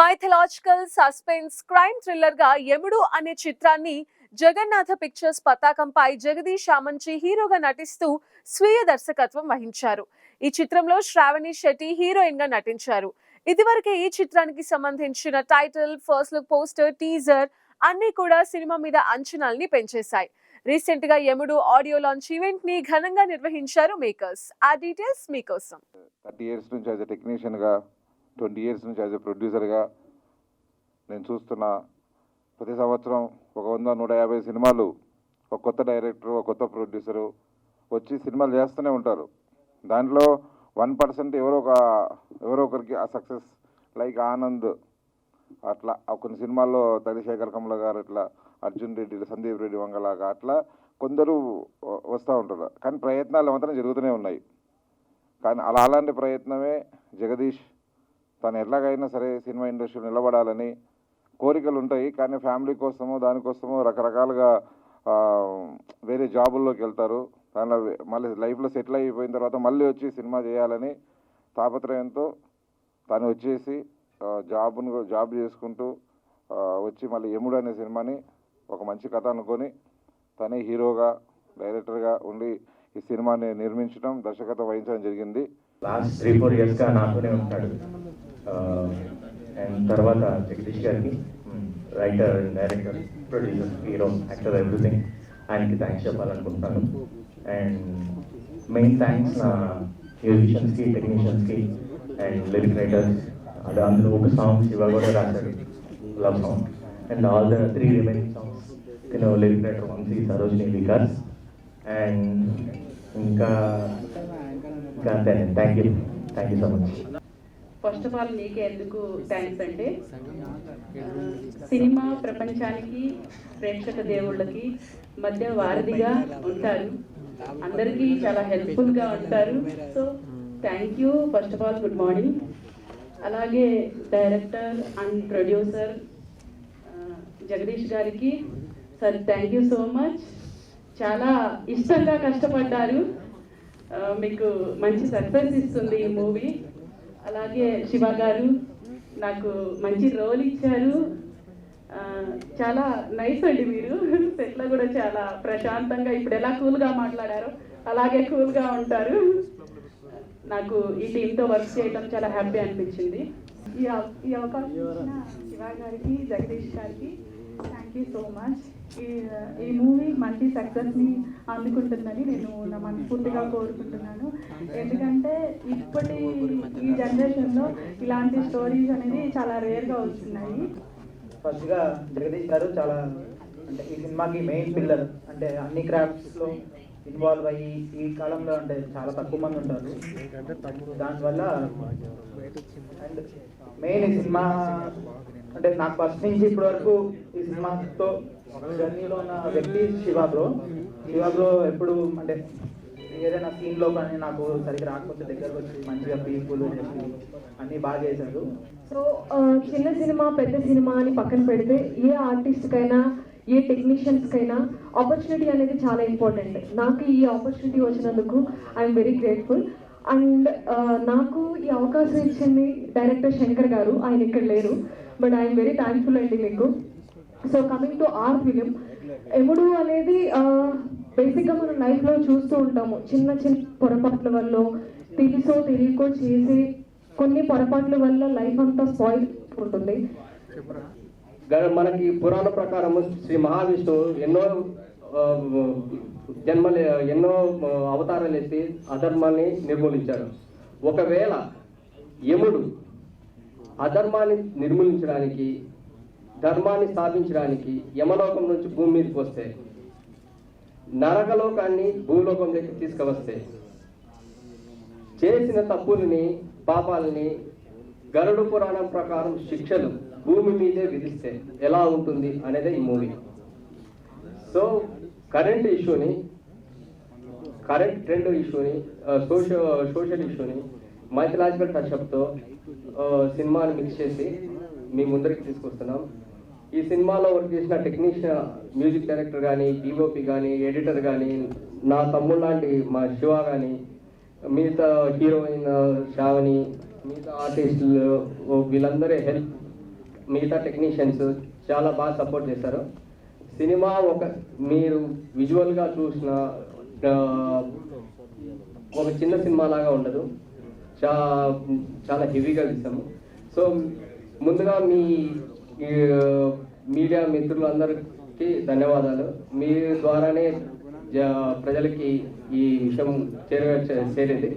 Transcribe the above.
Mythological suspense crime థ్రిల్లర్గా యముడు అనే చిత్రాన్ని జగన్నాథ పిక్చర్స్ పతాకంపై జగదీష్ ఆమంచి హీరోగా నటిస్తూ స్వీయ దర్శకత్వం వహించారు. ఈ చిత్రంలో శ్రావణి శెట్టి హీరోయిన్గా నటించారు. ఇదివరకే ఈ చిత్రానికి సంబంధించిన title first look poster teaser అన్ని కూడా సినిమా మీద అంచనాల్ని పెంచేశాయి. రీసెంట్గా యముడు ఆడియో లాంచ్ ఈవెంట్ని ఘనంగా నిర్వహించారు మేకర్స్ ఆ డీటెయిల్స్ మీకోసం. థర్టీ ఇయర్స్ నుంచి యాజ్ ఎ ట్వంటీ ఇయర్స్ నుంచి యాజ్ ఎ ప్రొడ్యూసర్గా నేను చూస్తున్న ప్రతి సంవత్సరం ఒక వంద నూట యాభై సినిమాలు ఒక కొత్త డైరెక్టర్ ఒక కొత్త ప్రొడ్యూసరు వచ్చి సినిమాలు చేస్తూనే ఉంటారు. దాంట్లో వన్ పర్సెంట్ ఎవరో ఒక ఎవరో ఒకరికి ఆ సక్సెస్ లైక్ ఆనంద్ అట్లా ఆ కొన్ని సినిమాల్లో తగిశేఖర్ కమల గారు ఇట్లా అర్జున్ రెడ్డి సందీప్ రెడ్డి వంగలాగా అట్లా కొందరు వస్తూ ఉంటారు. కానీ ప్రయత్నాలు మాత్రం జరుగుతూనే ఉన్నాయి. కానీ అలా అలాంటి ప్రయత్నమే జగదీష్ తను ఎట్లాగైనా సరే సినిమా ఇండస్ట్రీలో నిలబడాలని కోరికలు ఉంటాయి. కానీ ఫ్యామిలీ కోసము దానికోసము రకరకాలుగా వేరే జాబుల్లోకి వెళ్తారు. దానిలో మళ్ళీ లైఫ్లో సెటిల్ అయిపోయిన తర్వాత మళ్ళీ వచ్చి సినిమా చేయాలని తాపత్రయంతో తను వచ్చేసి ఆ, జాబ్ను జాబ్ చేసుకుంటూ వచ్చి మళ్ళీ ఎముడు అనే సినిమాని ఒక మంచి కథ అనుకొని తనే హీరోగా డైరెక్టర్గా ఉండి ఈ సినిమాని నిర్మించడం దర్శకత్వం వహించడం జరిగింది. లాస్ట్ త్రీ ఫోర్ ఇయర్స్గా నాతోనే ఉంటాడు. అండ్ తర్వాత జగదీష్ గారికి writer director producer hero actor everything ఆయనకి థ్యాంక్స్ చెప్పాలనుకుంటున్నాను. అండ్ మెయిన్ థ్యాంక్స్ నా మ్యూజిషియన్స్కి టెక్నీషియన్స్కి అండ్ లిరిక్ రైటర్స్ అది అందులో ఒక సాంగ్ శివ కూడా రాశాడు love song and all the three remaining songs నేను lyric writer Vamshi Sarojini Vikas and ఇంకా ఇంకా అంతే thank you thank you so much first of all నీకే ఎందుకు థ్యాంక్స్ అంటే సినిమా ప్రపంచానికి ప్రేక్షక దేవుళ్ళకి మధ్య వారధిగా ఉంటారు. అందరికీ చాలా హెల్ప్ఫుల్గా ఉంటారు. So thank you first of all good morning అలాగే డైరెక్టర్ అండ్ ప్రొడ్యూసర్ జగదీష్ గారికి sir thank you so much చాలా ఇష్టంగా కష్టపడ్డారు. Uh, మీకు మంచి సక్సెస్ ఇస్తుంది ఈ మూవీ అలాగే శివ గారు నాకు మంచి రోల్ ఇచ్చారు. చాలా నైస్ అండి మీరు. సెట్లో కూడా చాలా ప్రశాంతంగా ఇప్పుడు ఎలా కూల్గా మాట్లాడారో అలాగే కూల్గా ఉంటారు. నాకు ఈ టీంతో వర్క్ చేయడం చాలా హ్యాపీ అనిపించింది. ఈ అవకాశం శివ గారికి జగదీష్ గారికి థ్యాంక్ యూ సో మచ్ ఈ ఈ మూవీ మంచి సక్సెస్ని అందుకుంటుందని నేను నా మనస్ఫూర్తిగా కోరుకుంటున్నాను. ఎందుకంటే ఇప్పటి ఈ జనరేషన్లో ఇలాంటి స్టోరీస్ అనేది చాలా రేర్గా వస్తున్నాయి. ఫస్ట్గా జగదీష్ గారు చాలా అంటే ఈ సినిమాకి మెయిన్ పిల్లర్ అంటే అన్ని క్రాఫ్ట్స్లో ఇన్వాల్వ్ అయ్యి ఈ కాలంలో అంటే చాలా తక్కువ మంది ఉంటారు. దానివల్ల అండ్ మెయిన్ సినిమా అంటే నాకు ఫస్ట్ నుంచి ఇప్పటి వరకు ఈ సినిమాతో జర్నీలో ఉన్న వ్యక్తి శివ బ్రో శివ బ్రో ఎప్పుడు అంటే ఏదైనా సీన్లో కానీ నాకు సరిగ్గా రాకపోతే దగ్గరకు వచ్చి మంచిగా పీస్ఫుల్ చెప్పి అన్నీ బాగా చేశారు సో చిన్న సినిమా పెద్ద సినిమా అని పక్కన పెడితే ఏ ఆర్టిస్ట్కైనా ఏ టెక్నీషియన్స్కైనా ఆపర్చునిటీ అనేది చాలా ఇంపార్టెంట్ నాకు ఈ ఆపర్చునిటీ వచ్చినందుకు ఐఎమ్ వెరీ గ్రేట్ఫుల్ అండ్ నాకు ఈ అవకాశం ఇచ్చింది డైరెక్టర్ శంకర్ గారు. ఆయన ఇక్కడ లేరు. బట్ ఐఎమ్ వెరీ థ్యాంక్ఫుల్ అండి మీకు so coming to our film ఎముడు అనేది బేసిక్గా మనం లైఫ్లో చూస్తూ ఉంటాము. చిన్న చిన్న పొరపాట్ల వల్ల తెలుసో తెలియకో చేసి కొన్ని పొరపాట్ల వల్ల లైఫ్ అంతా స్పాయిల్ ఉంటుంది. గ- మనకి పురాణ ప్రకారం శ్రీ మహావిష్ణువు ఎన్నో ఆ, జన్మలు ఎన్నో అవతారాలు ఎత్తి అధర్మాన్ని నిర్మూలించాడు. ఒకవేళ యముడు అధర్మాన్ని నిర్మూలించడానికి ధర్మాన్ని స్థాపించడానికి యమలోకం నుంచి భూమి మీదకి వస్తే నరకలోకాన్ని భూలోకంలోకి తీసుకువస్తే చేసిన తప్పుల్ని పాపాలని గరుడు పురాణం ప్రకారం శిక్షలు భూమి మీదే విధిస్తే ఎలా ఉంటుంది అనేది ఈ మూవీ. సో కరెంట్ ఇష్యూని కరెంట్ ట్రెండ్ ఇష్యూని సోషల్ సోషల్ ఇష్యూని మైథలాజికల్ టచ్అప్తో సినిమాని మిక్స్ చేసి మీ ముందరికి తీసుకొస్తున్నాం. ఈ సినిమాలో వర్క్ చేసిన టెక్నీషియన్ మ్యూజిక్ డైరెక్టర్ కానీ డిఓపి కానీ ఎడిటర్ కానీ నా తమ్ముడు లాంటి మా శివ కానీ మిగతా హీరోయిన్ శ్రావణి మిగతా ఆర్టిస్టులు వీళ్ళందరూ హెల్ప్ మిగతా టెక్నీషియన్స్ చాలా బాగా సపోర్ట్ చేశారు. సినిమా ఒక మీరు విజువల్గా చూసిన ఒక చిన్న సినిమా లాగా ఉండదు. చా చాలా హెవీగా తీసాము సో ముందుగా మీ మీడియా మిత్రులందరికీ ధన్యవాదాలు. మీ ద్వారానే ప్రజలకి ఈ విషయం చేర చేరేది.